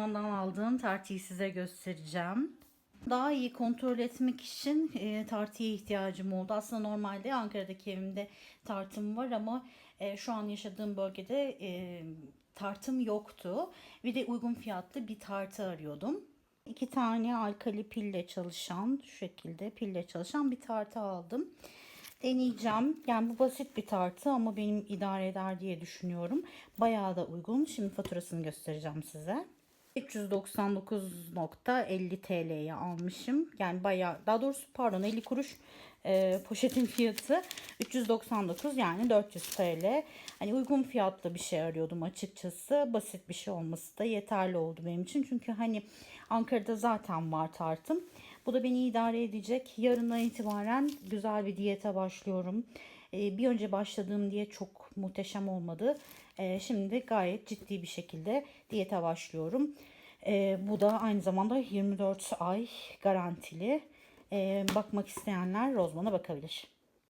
Rozman'dan aldığım tartıyı size göstereceğim. Daha iyi kontrol etmek için e, tartıya ihtiyacım oldu. Aslında normalde Ankara'daki evimde tartım var ama e, şu an yaşadığım bölgede e, tartım yoktu. Bir de uygun fiyatlı bir tartı arıyordum. İki tane alkali pille çalışan, şu şekilde pille çalışan bir tartı aldım. Deneyeceğim. Yani bu basit bir tartı ama benim idare eder diye düşünüyorum. Bayağı da uygun. Şimdi faturasını göstereceğim size. 399.50 TL'ye almışım. Yani bayağı daha doğrusu pardon 50 kuruş e, poşetin fiyatı 399 yani 400 TL. Hani uygun fiyatlı bir şey arıyordum açıkçası. Basit bir şey olması da yeterli oldu benim için. Çünkü hani Ankara'da zaten var tartım. Bu da beni idare edecek. Yarından itibaren güzel bir diyete başlıyorum. E, bir önce başladığım diye çok muhteşem olmadı. E, şimdi gayet ciddi bir şekilde diyete başlıyorum. E, bu da aynı zamanda 24 ay garantili. Bakmak isteyenler Rozman'a bakabilir.